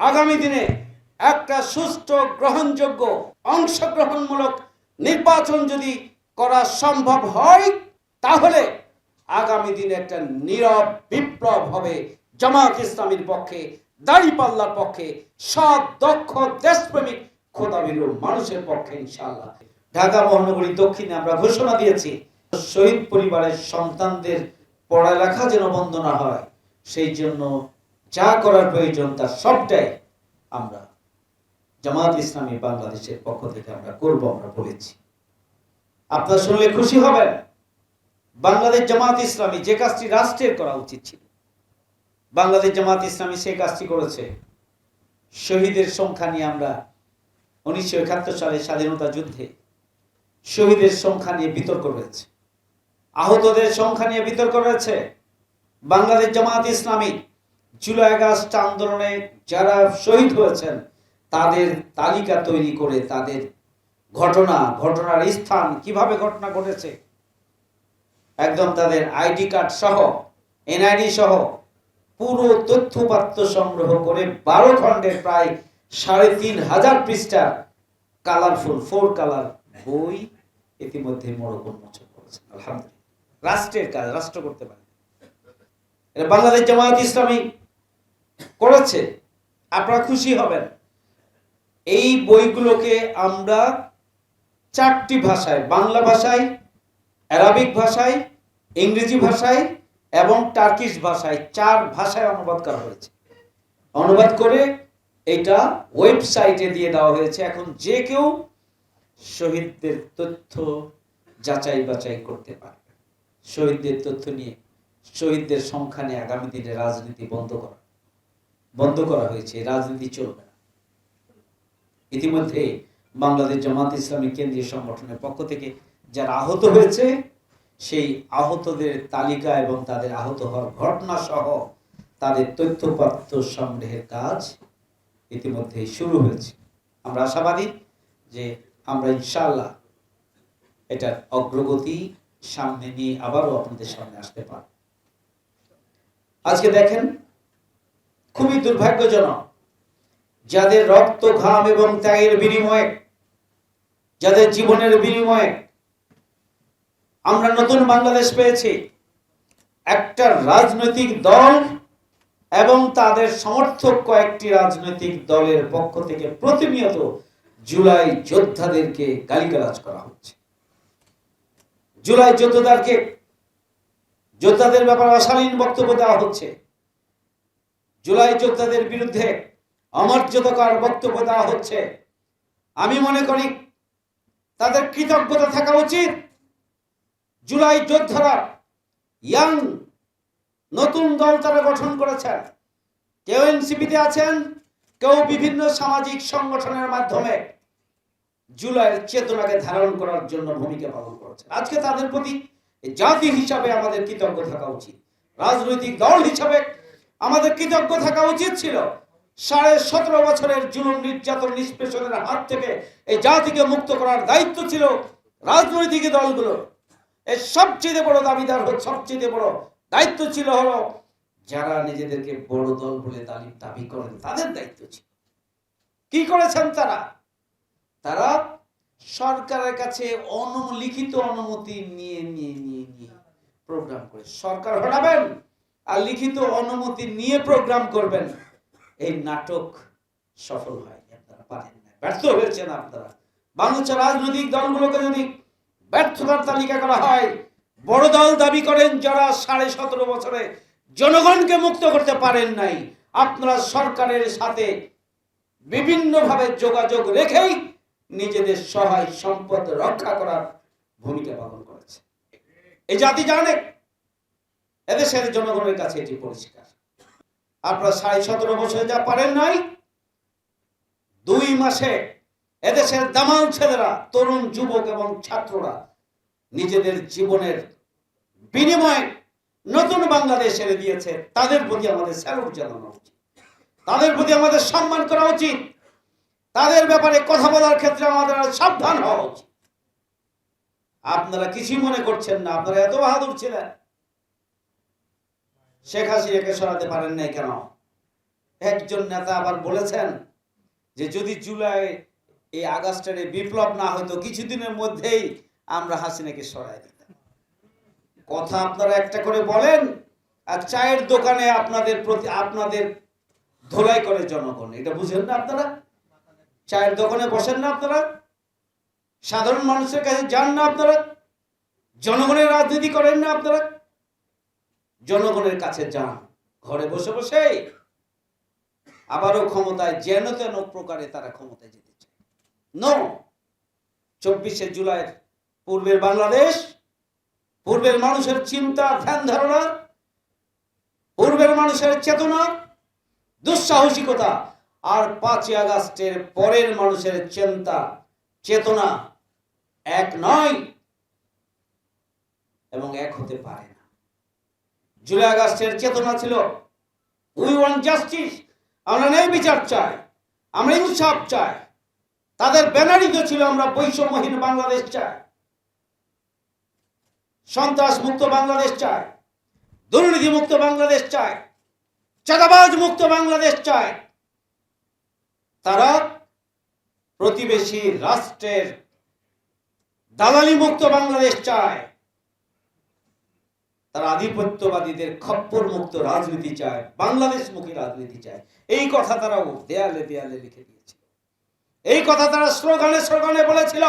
আগামী দিনে একটা সুষ্ঠু গ্রহণযোগ্য অংশগ্রহণমূলক নির্বাচন যদি করা সম্ভব হয়, তাহলে আগামী দিনে একটা নীরব বিপ্লব হবে। জামাত ইসলামীর পক্ষে, দাড়িপাল্লার পক্ষে, সৎ, দক্ষ, দেশপ্রেমিক খোদাবিরু মানুষের পক্ষে, ইনশাআল্লাহ। ঢাকা মহানগরী দক্ষিণে আমরা ঘোষণা দিয়েছি, শহীদ পরিবারের সন্তানদের পড়ালেখা যেন বন্ধ না হয়, সেই জন্য যা করার প্রয়োজন তার সবটাই আমরা জামাত ইসলামী বাংলাদেশের পক্ষ থেকে আমরা করব, আমরা বলেছি। আপনারা শুনলে খুশি হবেন, বাংলাদেশ জামাত ইসলামী যে কাজটি রাষ্ট্রের করা উচিত ছিল। বাংলাদেশ জামাত ইসলামী সেই কাজটি করেছে। শহীদের সংখ্যা নিয়ে আমরা উনিশশো একাত্তর সালে স্বাধীনতা যুদ্ধে শহীদের সংখ্যা নিয়ে বিতর্ক রয়েছে। আহতদের সংখ্যা নিয়ে বিতর্ক রয়েছে। বাংলাদেশ জামাত ইসলামী জুলাই আগস্ট আন্দোলনে যারা শহীদ হয়েছেন, তাদের তালিকা তৈরি করে তাদের ঘটনা, ঘটনার স্থান কীভাবে ঘটনা ঘটেছে, একদম তাদের আইডি কার্ড সহ, এনআইডি সহ পুরো তথ্যপাত্র সংগ্রহ করে বারো খণ্ডের প্রায় সাড়ে তিন হাজার পৃষ্ঠার কালারফুল, ফোর কালার বই ইতিমধ্যে মোড়ক উন্মোচন করেছেন আলহামদুলিল্লাহ। রাষ্ট্রের কাজ, রাষ্ট্র করতে পারে। বাংলাদেশ জামায়াত ইসলামী করেছে আপনারা খুশি হবেন। এই বইগুলোকে আমরা চারটি ভাষায়, বাংলা ভাষায় অ্যারাবিক ভাষায়, ইংরেজি ভাষায় এবং টার্কিশ ভাষায় চার ভাষায় অনুবাদ করা হয়েছে। অনুবাদ করে এটা ওয়েবসাইটে দিয়ে দেওয়া হয়েছে। এখন যে কেউ শহীদদের তথ্য যাচাই বাছাই করতে পারবে। শহীদদের তথ্য নিয়ে, শহীদদের সংখ্যা নিয়ে আগামী দিনে রাজনীতি বন্ধ করা। বন্ধ করা হয়েছে, রাজনীতি চলবে না। ইতিমধ্যে বাংলাদেশ জামাত ইসলামী কেন্দ্রীয় সংগঠনের পক্ষ থেকে যারা আহত হয়েছে, সেই আহতদের তালিকা এবং তাদের আহত হওয়ার ঘটনা সহ তাদের তথ্যপাত্র সংগ্রহের কাজ ইতিমধ্যে শুরু হয়েছে। আমরা আশাবাদী যে আমরা ইনশাল্লাহ এটার অগ্রগতি সামনে নিয়ে আবারও আপনাদের সামনে আসতে পার আজকে দেখেন খুবই দুর্ভাগ্যজনক। যাদের রক্ত, ঘাম এবং ত্যাগের বিনিময়ে, যাদের জীবনের বিনিময়ে আমরা নতুন বাংলাদেশ পেয়েছি, একটা রাজনৈতিক দল এবং তাদের সমর্থক কয়েকটি রাজনৈতিক দলের পক্ষ থেকে প্রতিনিয়ত জুলাই যোদ্ধাদেরকে গালিগালাজ করা হচ্ছে। জুলাই যোদ্ধাদেরকে, যোদ্ধাদের ব্যাপারে অশালীন বক্তব্য দেওয়া হচ্ছে। জুলাই যোদ্ধাদের বিরুদ্ধে অমর্যাদাকর বক্তব্য দেওয়া হচ্ছে। আমি মনে করি তাদের কৃতজ্ঞতা থাকা উচিত। জুলাই যোদ্ধারা ইয়াং নতুন দল তারা গঠন করেছেন। কেউ এনসিপিতে আছেন, কেউ বিভিন্ন সামাজিক সংগঠনের মাধ্যমে জুলাইয়ের চেতনাকে ধারণ করার জন্য ভূমিকা পালন করেছেন। আজকে তাদের প্রতি জাতি হিসাবে আমাদের কৃতজ্ঞ থাকা উচিত। রাজনৈতিক দল হিসাবে আমাদের কৃতজ্ঞ থাকা উচিত ছিল। সাড়ে সতেরো বছরের জুলুম নির্যাতন নিষ্পেষণের হাত থেকে এই জাতিকে মুক্ত করার দায়িত্ব ছিল রাজনৈতিক দলগুলো এর সবচেয়ে বড় দাবিদার সবচেয়ে বড় দায়িত্ব ছিল হলো, যারা নিজেদেরকে বড় দল বলে দাবি দাবি করেন, তাদের দায়িত্ব ছিল। কি করেছেন তারা? তারা সরকারের কাছে অনুলিখিত অনুমতি নিয়ে নিয়ে নিয়ে নিয়ে প্রোগ্রাম করে। সরকার হটাবেন আর লিখিত অনুমতি নিয়ে প্রোগ্রাম করবেন। এই নাটক সফল হয়, আপনারা পারেন না। ব্যর্থ হয়েছেন আপনারা। বাংলাদেশের রাজনৈতিক দলগুলোকে যদি ব্যর্থতার তালিকা করা হয়, বড় দল দাবি করেন যারা সাড়ে সতেরো বছরে জনগণকে মুক্ত করতে পারেন নাই, আপনারা সরকারের সাথে বিভিন্নভাবে যোগাযোগ রেখেই নিজেদের সহায় সম্পদ রক্ষা করার ভূমিকা পালন করেছে এই জাতি জানে এদেশের জনগণের কাছে এটি পরিষ্কার। আপনারা সাড়ে সতেরো বছরে যা পারেন নাই, দুই মাসে এদেশের দামাল ছেলেরা, তরুণ যুবক এবং ছাত্ররা নিজেদের জীবনের বিনিময়ে নতুন বাংলাদেশ এনে দিয়েছে। তাদের প্রতি আমাদের স্যালুট জানানো উচিত। তাদের প্রতি আমাদের সম্মান করা উচিত। তাদের ব্যাপারে কথা বলার ক্ষেত্রে আমাদের সাবধান হওয়া উচিত। আপনারা কিছুই মনে করছেন না। আপনারা এত বাহাদুর ছিলেন। শেখ হাসিনাকে সরাতে পারেন নাই কেন? একজন নেতা আবার বলেছেন যে যদি জুলাই এই আগস্টের বিপ্লব না হতো, কিছুদিনের মধ্যেই আমরা হাসিনাকে সরাই দিতাম। কথা আপনারা একটা করে বলেন, আর চায়ের দোকানে আপনাদের প্রতি, আপনাদের ধোলাই করে জনগণ। এটা বুঝেন না আপনারা? চায়ের দোকানে বসেন না আপনারা? সাধারণ মানুষের কাছে যান না আপনারা? জনগণের রাজনীতি করেন না আপনারা? জনগণের কাছে যান, ঘরে বসে বসে আবারও ক্ষমতায়, যেন তেন প্রকারে তারা ক্ষমতায় যেতে চায়। নো চব্বিশে জুলাই পূর্বের বাংলাদেশ, পূর্বের মানুষের চিন্তা, ধ্যান ধারণা, পূর্বের মানুষের চেতনা, দুঃসাহসিকতা, আর পাঁচই আগস্টের পরের মানুষের চিন্তা, চেতনা এক নয়, এবং এক হতে পারে। জুলাই আগস্টের চেতনা ছিল। উই ওয়ান্ট জাস্টিস আমরা ন্যায় বিচার চাই, আমরা ইনসাফ চাই। তাদের ব্যানারই তো ছিল আমরা বৈষম্যহীন বাংলাদেশ চাই। সন্ত্রাস মুক্ত বাংলাদেশ চাই দুর্নীতি মুক্ত বাংলাদেশ চায় চাঁদাবাজ মুক্ত বাংলাদেশ চায় তারা প্রতিবেশী রাষ্ট্রের দালালি মুক্ত বাংলাদেশ চায়। তারা আধিপত্যবাদীদের খপ্পর মুক্ত রাজনীতি চায় বাংলাদেশ মুখী রাজনীতি চায়। এই কথা তারা দেয়ালে দেয়ালে লিখে দিয়েছিল। এই কথা তারা স্লোগানে স্লোগানে বলেছিল।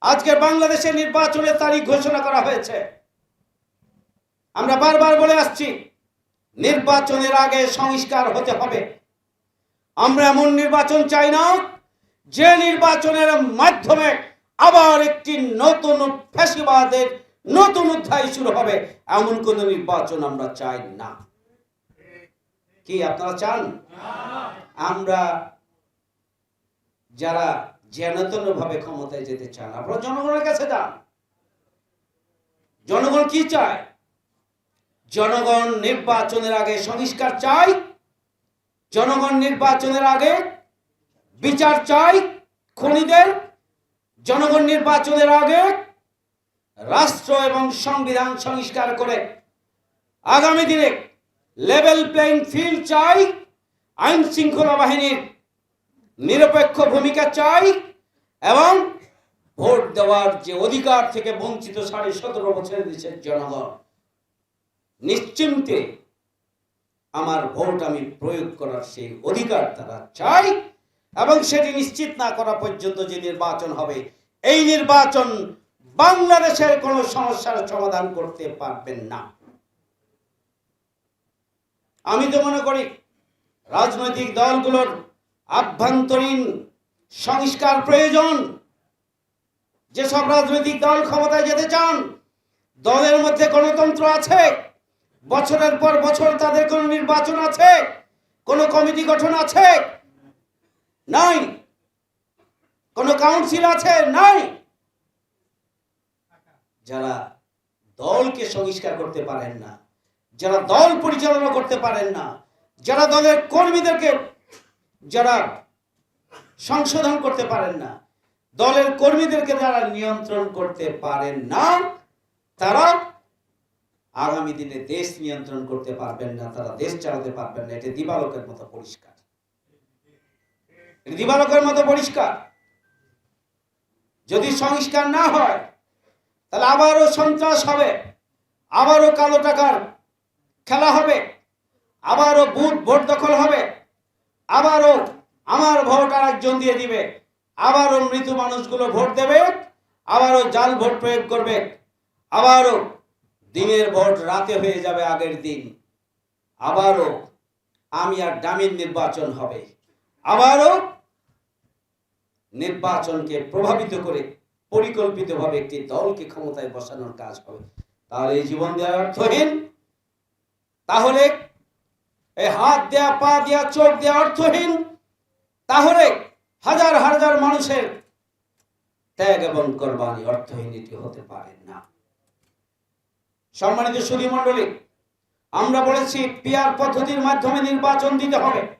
আজকে বাংলাদেশের নির্বাচনের তারিখ ঘোষণা করা হয়েছে। আমরা বারবার বলে আসছি, নির্বাচনের আগে সংস্কার হতে হবে। আমরা এমন নির্বাচন চাই না যে নির্বাচনের মাধ্যমে আবার একটি নতুন ফ্যাসিবাদের নতুন অধ্যায় শুরু হবে। এমন কোন নির্বাচন আমরা চাই না। কি, আপনারা চান? আমরা যারা জেনতন ভাবে ক্ষমতায় যেতে চান, আপনারা জনগণের কাছে যান। জনগণ কি চায়? জনগণ নির্বাচনের আগে সংস্কার চাই জনগণ নির্বাচনের আগে বিচার চাই খনিদের জনগণ নির্বাচনের আগে রাষ্ট্র এবং সংবিধান সংস্কার করে আগামী দিনে লেভেল প্লেইং ফিল্ড চাই, আইন শৃঙ্খলা বাহিনীর নিরপেক্ষ ভূমিকা চাই এবং ভোট দেওয়ার যে অধিকার থেকে বঞ্চিত সাড়ে সতেরো বছরের দেশের জনগণ, নিশ্চিন্তে আমার ভোট আমি প্রয়োগ করার সেই অধিকার তারা চাই এবং সেটি নিশ্চিত না করা পর্যন্ত যে নির্বাচন হবে এই নির্বাচন বাংলাদেশের কোনো সমস্যার সমাধান করতে পারবেন না। আমি তো মনে করি, রাজনৈতিক দলগুলোর আভ্যন্তরীণ সংস্কার প্রয়োজন। যেসব রাজনৈতিক দল ক্ষমতায় যেতে চান, দলের মধ্যে গণতন্ত্র আছে, বছরের পর বছর তাদের কোনো নির্বাচন আছে, কোনো কমিটি গঠন আছে, নাই। কোনো কাউন্সিল আছে? নাই। যারা দলকে সংস্কার করতে পারেন না, যারা দল পরিচালনা করতে পারেন না, যারা দলের কর্মীদেরকে, যারা সংশোধন করতে পারেন না, দলের কর্মীদেরকে যারা নিয়ন্ত্রণ করতে পারেন না, তারা আগামী দিনে দেশ নিয়ন্ত্রণ করতে পারবেন না, তারা দেশ চালাতে পারবেন না। এটা দিবালকের মতো পরিষ্কার। দিবালকের মতো পরিষ্কার। যদি সংস্কার না হয়, তাহলে আবারও সন্ত্রাস হবে, আবারও কালো টাকার খেলা হবে, আবারও বুথ ভোট দখল হবে, আবারও আমার ভোট আর একজন দিয়ে দিবে, আবারও মৃত মানুষগুলো ভোট দেবে, আবারও জাল ভোট প্রয়োগ করবে, আবারও দিনের ভোট রাতে হয়ে যাবে আগের দিন, আবারও আমি আর ডামির নির্বাচন হবে, আবারও নির্বাচনকে প্রভাবিত করে পরিকল্পিতভাবে একটি দলকে ক্ষমতায় বসানোর কাজ হবে। তাহলে এই জীবন দেওয়া অর্থহীন। তাহলে এই হাত দেয়া, পা দেয়া, চোখ দেয়া অর্থহীন। তাহলে হাজার হাজার মানুষের ত্যাগ এবং কোরবানি অর্থহীন এটি হতে পারে না। সম্মানিত সুধী মন্ডলী আমরা বলেছি পিয়ার পদ্ধতির মাধ্যমে নির্বাচন দিতে হবে।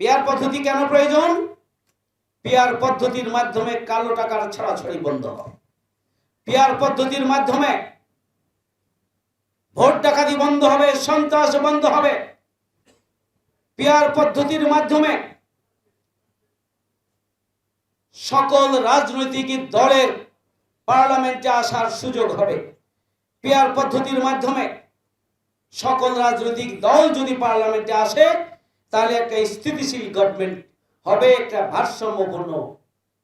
পিয়ার পদ্ধতি কেন প্রয়োজন? পেয়ার পদ্ধতির মাধ্যমে কালো টাকার ছড়াছড়ি বন্ধ হয়। পিয়ার পদ্ধতির মাধ্যমে ভোট ডাকাতি বন্ধ হবে, সন্ত্রাস বন্ধ হবে। পেয়ার পদ্ধতির মাধ্যমে সকল রাজনৈতিক দলের পার্লামেন্টে আসার সুযোগ হবে। পেয়ার পদ্ধতির মাধ্যমে সকল রাজনৈতিক দল যদি পার্লামেন্টে আসে তাহলে একটা স্থিতিশীল গভর্নমেন্ট হবে, একটা ভারসাম্যপূর্ণ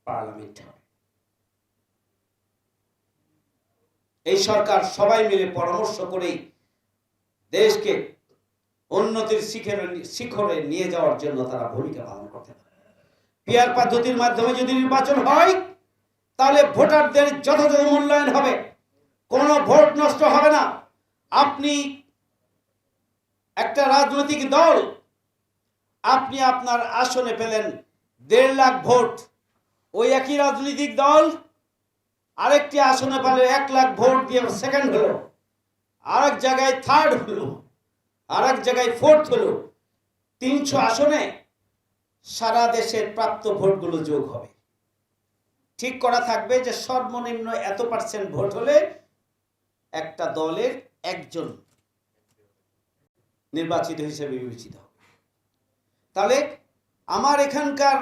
পার্লামেন্ট এই সরকার সবাই মিলে পরামর্শ করেই দেশকে উন্নতির শিখরে শিখরে নিয়ে যাওয়ার জন্য তারা ভূমিকা পালন করতে পারে। পিয়ার পদ্ধতির মাধ্যমে যদি নির্বাচন হয়, তাহলে ভোটারদের যথাযথ মূল্যায়ন হবে। কোনো ভোট নষ্ট হবে না। আপনি একটা রাজনৈতিক দল আপনি আপনার আসনে পেলেন দেড় লাখ ভোট। ওই একই রাজনৈতিক দল আরেকটি আসনে পেলে এক লাখ ভোট দিয়ে সেকেন্ড হলো, আরেক জায়গায় থার্ড হলো, আরেক জায়গায় ফোর্থ হলো। তিনশো আসনে সারা দেশের প্রাপ্ত ভোটগুলো যোগ হবে। ঠিক করা থাকবে যে সর্বনিম্ন এত পার্সেন্ট ভোট হলে একটা দলের একজন নির্বাচিত হিসেবে বিবেচিত তাহলে আমার এখানকার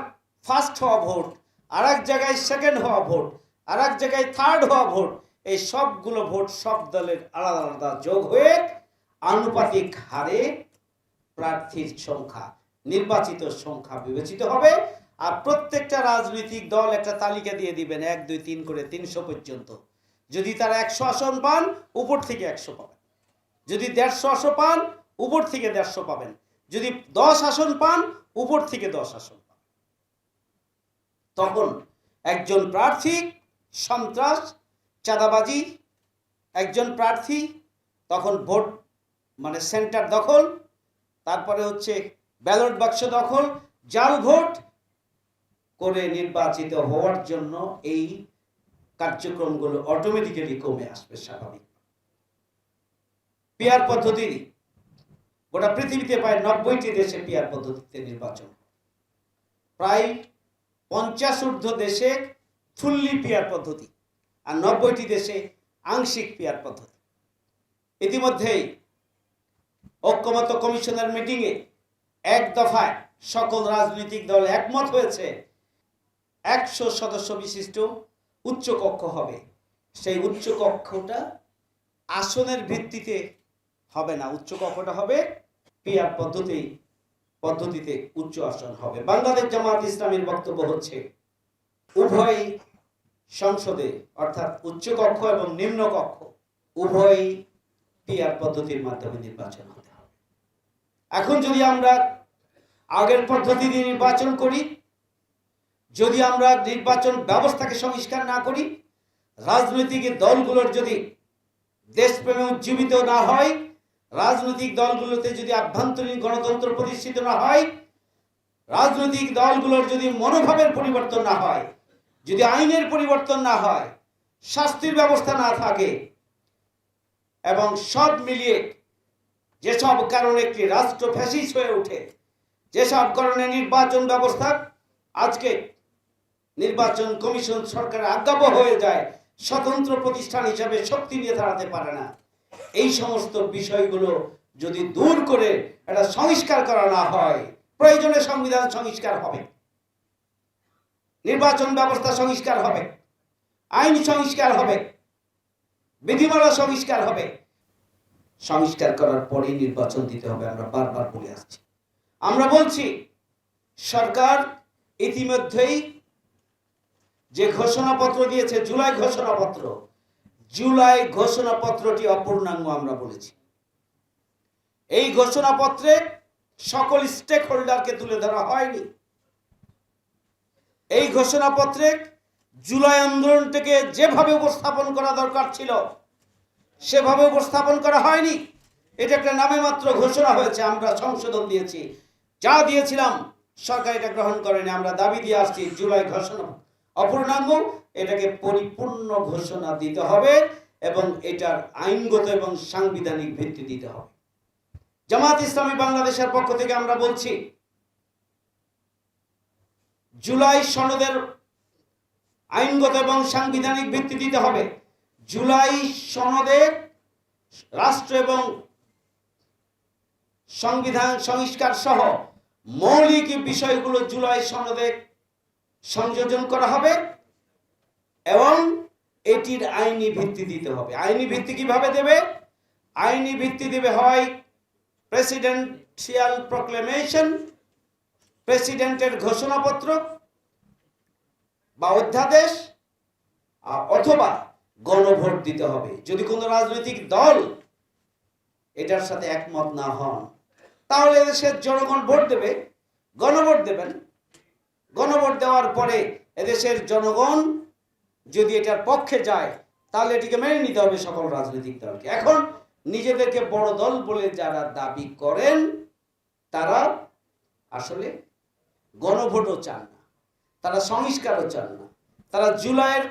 ফার্স্ট হওয়া ভোট আর এক জায়গায় সেকেন্ড হওয়া ভোট আর এক জায়গায় থার্ড হওয়া ভোট, এই সবগুলো ভোট সব দলের আলাদা আলাদা যোগ হয়ে আনুপাতিক হারে প্রার্থীর সংখ্যা, নির্বাচিত সংখ্যা বিবেচিত হবে। আর প্রত্যেকটা রাজনৈতিক দল একটা তালিকা দিয়ে দিবেন, এক, দুই, তিন করে তিনশো পর্যন্ত। যদি তারা একশো আসন পান, উপর থেকে একশো পাবেন। যদি দেড়শো আসন পান, উপর থেকে দেড়শো পাবেন। যদি দশ আসন পান, উপর থেকে দশ আসন পান। তখন একজন প্রার্থী সন্ত্রাস, চাঁদাবাজি, একজন প্রার্থী তখন ভোট মানে সেন্টার দখল, তারপরে হচ্ছে ব্যালট বাক্স দখল, জাল ভোট করে নির্বাচিত হওয়ার জন্য এই কার্যক্রমগুলো অটোমেটিক্যালি কমে আসবে স্বাভাবিক। পেয়ার পদ্ধতি গোটা পৃথিবীতে প্রায় নব্বইটি দেশে পিয়ার পদ্ধতিতে নির্বাচন প্রায় পঞ্চাশ ঊর্ধ্ব দেশে ফুল্লি পিয়ার পদ্ধতি আর নব্বইটি দেশে আংশিক পিয়ার পদ্ধতি। ইতিমধ্যেই ঐক্যমত কমিশনের মিটিংয়ে এক দফায় সকল রাজনৈতিক দল একমত হয়েছে, একশো সদস্য বিশিষ্ট উচ্চকক্ষ হবে। সেই উচ্চকক্ষটা আসনের ভিত্তিতে হবে না। উচ্চ কক্ষটা হবে পিয়ার পদ্ধতি, পদ্ধতিতে উচ্চ আসন হবে। বাংলাদেশ জামাত ইসলামের বক্তব্য হচ্ছে, উভয় সংসদে, অর্থাৎ উচ্চ কক্ষ এবং নিম্ন কক্ষ উভয় পিয়ার পদ্ধতির মাধ্যমে নির্বাচন হতে হবে। এখন যদি আমরা আগের পদ্ধতি দিয়ে নির্বাচন করি, যদি আমরা নির্বাচন ব্যবস্থাকে সংস্কার না করি, রাজনৈতিক দলগুলোর যদি দেশপ্রেমে উজ্জীবিত না হয় রাজনৈতিক দলগুলোতে যদি আভ্যন্তরীণ গণতন্ত্র প্রতিষ্ঠিত না হয়, রাজনৈতিক দলগুলোর যদি মনোভাবের পরিবর্তন না হয়, যদি আইনের পরিবর্তন না হয়, শাস্তির ব্যবস্থা না থাকে, এবং সব মিলিয়ে যেসব কারণে একটি রাষ্ট্র ফ্যাসিস হয়ে ওঠে, যেসব কারণে নির্বাচন ব্যবস্থা আজকে নির্বাচন কমিশন সরকারের আজ্ঞাবহ হয়ে যায়, স্বতন্ত্র প্রতিষ্ঠান হিসাবে শক্তি নিয়ে দাঁড়াতে পারে না। এই সমস্ত বিষয়গুলো যদি দূর করে একটা সংস্কার করা না হয়, প্রয়োজনে সংবিধান সংস্কার হবে। নির্বাচন ব্যবস্থা সংস্কার হবে। আইন সংস্কার হবে। বিধিমালা সংস্কার হবে। সংস্কার করার পরেই নির্বাচন দিতে হবে, আমরা বারবার বলে আসছি। আমরা বলছি, সরকার ইতিমধ্যেই যে ঘোষণাপত্র দিয়েছে, জুলাই ঘোষণাপত্র জুলাই ঘোষণাপত্রটি অপূর্ণাঙ্গ আমরা বলেছি। এই ঘোষণাপত্রে সকল স্টেক হোল্ডারকে তুলে ধরা হয়নি। এই ঘোষণাপত্রে জুলাই আন্দোলনটাকে যেভাবে উপস্থাপন করা দরকার ছিল, সেভাবে উপস্থাপন করা হয়নি। এটা একটা নামে মাত্র ঘোষণা হয়েছে, আমরা সংশোধন দিয়েছি। যা দিয়েছিলাম, সরকার এটা গ্রহণ করেনি। আমরা দাবি দিয়ে আসছি, জুলাই ঘোষণা অপূর্ণাঙ্গ। এটাকে পরিপূর্ণ ঘোষণা দিতে হবে এবং এটার আইনগত এবং সাংবিধানিক ভিত্তি দিতে হবে। জামাত ইসলামী বাংলাদেশের পক্ষ থেকে আমরা বলছি, জুলাই সনদের আইনগত এবং সাংবিধানিক ভিত্তি দিতে হবে। জুলাই সনদে রাষ্ট্র এবং সংবিধান সংস্কার সহ মৌলিক বিষয়গুলো জুলাই সনদে সংযোজন করা হবে। এবং এটির আইনি ভিত্তি দিতে হবে। আইনি ভিত্তি কীভাবে দেবে? আইনি ভিত্তি দেবে হয় প্রেসিডেন্সিয়াল প্রক্লেমেশন প্রেসিডেন্টের ঘোষণাপত্র বা অধ্যাদেশ অথবা গণভোট দিতে হবে। যদি কোনো রাজনৈতিক দল এটার সাথে একমত না হন, তাহলে এদেশের জনগণ ভোট দেবে, গণভোট দেবেন। গণভোট দেওয়ার পরে এদেশের জনগণ যদি এটার পক্ষে যায়, তাহলে এটিকে মেনে নিতে হবে সকল রাজনৈতিক দলকে। এখন নিজেদেরকে বড় দল বলে যারা দাবি করেন, তারা আসলে গণভোটও চান না, তারা সংস্কারও চান না, তারা জুলাইয়ের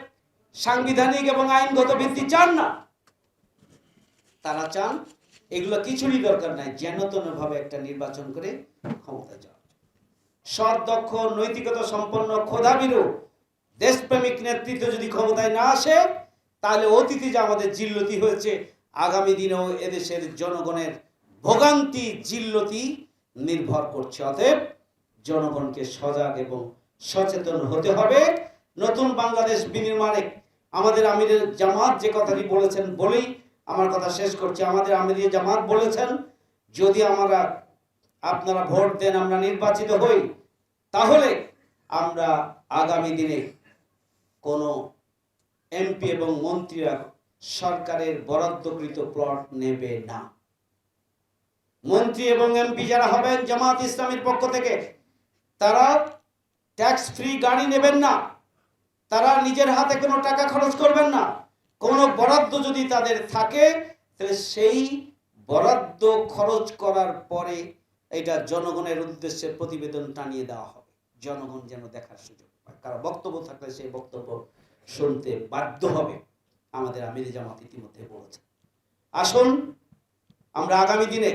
সাংবিধানিক এবং আইনগত ভিত্তি চান না। তারা চান এগুলো কিছুরই দরকার নাই ভাবে একটা নির্বাচন করে ক্ষমতা যাওয়া সৎ, দক্ষ, নৈতিকতা সম্পন্ন খোদাবিরু দেশপ্রেমিক নেতৃত্ব যদি ক্ষমতায় না আসে, তাহলে অতীতে যে আমাদের জিল্লতি হয়েছে, আগামী দিনেও এদেশের জনগণের ভোগান্তি জিল্লতি নির্ভর করছে। অতএব জনগণকে সজাগ এবং সচেতন হতে হবে। নতুন বাংলাদেশ বিনির্মাণে আমাদের আমিরের জামাত যে কথাটি বলেছেন বলেই আমার কথা শেষ করছি। আমাদের আমিরের জামাত বলেছেন, যদি আমরা, আপনারা ভোট দেন, আমরা নির্বাচিত হই, তাহলে আমরা আগামী দিনে কোনো এমপি এবং মন্ত্রীরা সরকারের বরাদ্দকৃত প্লট নেবে না। মন্ত্রী এবং এমপি যারা হবেন জামাত ইসলামের পক্ষ থেকে, তারা ট্যাক্স ফ্রি গাড়ি নেবেন না। তারা নিজের হাতে কোনো টাকা খরচ করবেন না। কোনো বরাদ্দ যদি তাদের থাকে, তাহলে সেই বরাদ্দ খরচ করার পরে এটা জনগণের উদ্দেশ্যে প্রতিবেদন টানিয়ে দেওয়া হবে। জনগণ যেন দেখার সুযোগ কারও বক্তব্য থাকলে সেই বক্তব্য শুনতে বাধ্য হবে। আমাদের আমির জামাত ইতিমধ্যে বলেছে। আসুন, আমরা আগামী দিনে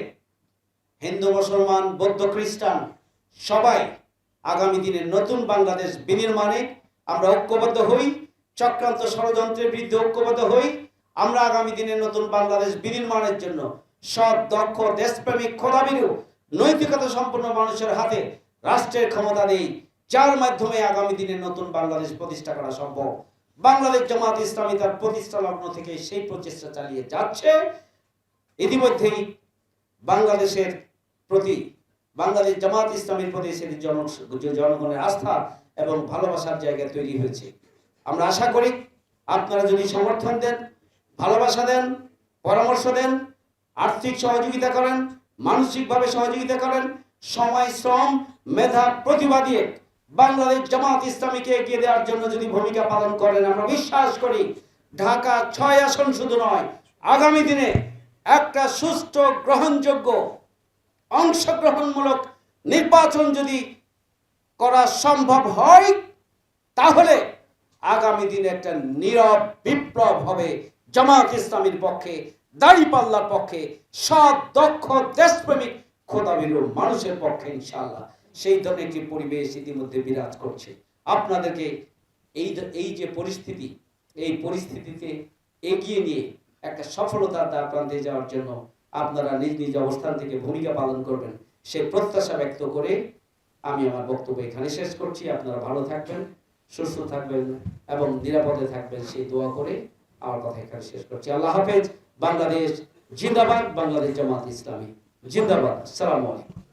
হিন্দু, মুসলমান, বৌদ্ধ, খ্রিস্টান সবাই আগামী দিনে নতুন বাংলাদেশ বিনির্মাণে আমরা ঐক্যবদ্ধ হই, চক্রান্ত ষড়যন্ত্রের বিরুদ্ধে ঐক্যবদ্ধ হই, আমরা আগামী দিনে নতুন বাংলাদেশ বিনির্মাণের জন্য সৎ, দক্ষ, দেশপ্রেমিক খোদাবিরু নৈতিকতা সম্পন্ন মানুষের হাতে রাষ্ট্রের ক্ষমতা দেই। যার মাধ্যমে আগামী দিনে নতুন বাংলাদেশ প্রতিষ্ঠা করা সম্ভব। বাংলাদেশ জামাত ইসলামী তার প্রতিষ্ঠা লগ্ন থেকে সেই প্রচেষ্টা চালিয়ে যাচ্ছে। ইতিমধ্যেই বাংলাদেশের প্রতি, বাংলাদেশ জামাত ইসলামের প্রতি সেটি জন, জনগণের আস্থা এবং ভালোবাসার জায়গা তৈরি হয়েছে। আমরা আশা করি আপনারা যদি সমর্থন দেন, ভালোবাসা দেন, পরামর্শ দেন, আর্থিক সহযোগিতা করেন, মানসিকভাবে সহযোগিতা করেন, সময়, শ্রম, মেধা, প্রতিভা দিয়ে বাংলাদেশ জামাত ইসলামীকে এগিয়ে দেওয়ার জন্য যদি ভূমিকা পালন করেন, আমরা বিশ্বাস করি ঢাকা ছয় আসন শুধু নয়, আগামী দিনে একটা সুষ্ঠু, গ্রহণযোগ্য, অংশগ্রহণমূলক নির্বাচন যদি করা সম্ভব হয়, তাহলে আগামী দিনে একটা নীরব বিপ্লব হবে জামাত ইসলামীর পক্ষে, দাড়িপাল্লার পক্ষে, সৎ, দক্ষ, দেশপ্রেমিক খোদাবিরু মানুষের পক্ষে, ইনশাআল্লাহ। সেই ধরনের একটি পরিবেশ ইতিমধ্যে বিরাজ করছে। আপনাদেরকে এই এই যে পরিস্থিতি, এই পরিস্থিতিতে এগিয়ে নিয়ে একটা সফলতার দ্বার প্রান্তে যাওয়ার জন্য আপনারা নিজ নিজ অবস্থান থেকে ভূমিকা পালন করবেন সেই প্রত্যাশা ব্যক্ত করে আমি আমার বক্তব্য এখানে শেষ করছি। আপনারা ভালো থাকবেন, সুস্থ থাকবেন এবং নিরাপদে থাকবেন সেই দোয়া করে আমার কথা এখানে শেষ করছি। আল্লাহ হাফেজ, বাংলাদেশ জিন্দাবাদ, বাংলাদেশ জামাত ইসলামী। জিন্দাবাদ সালাম আলাইকুম।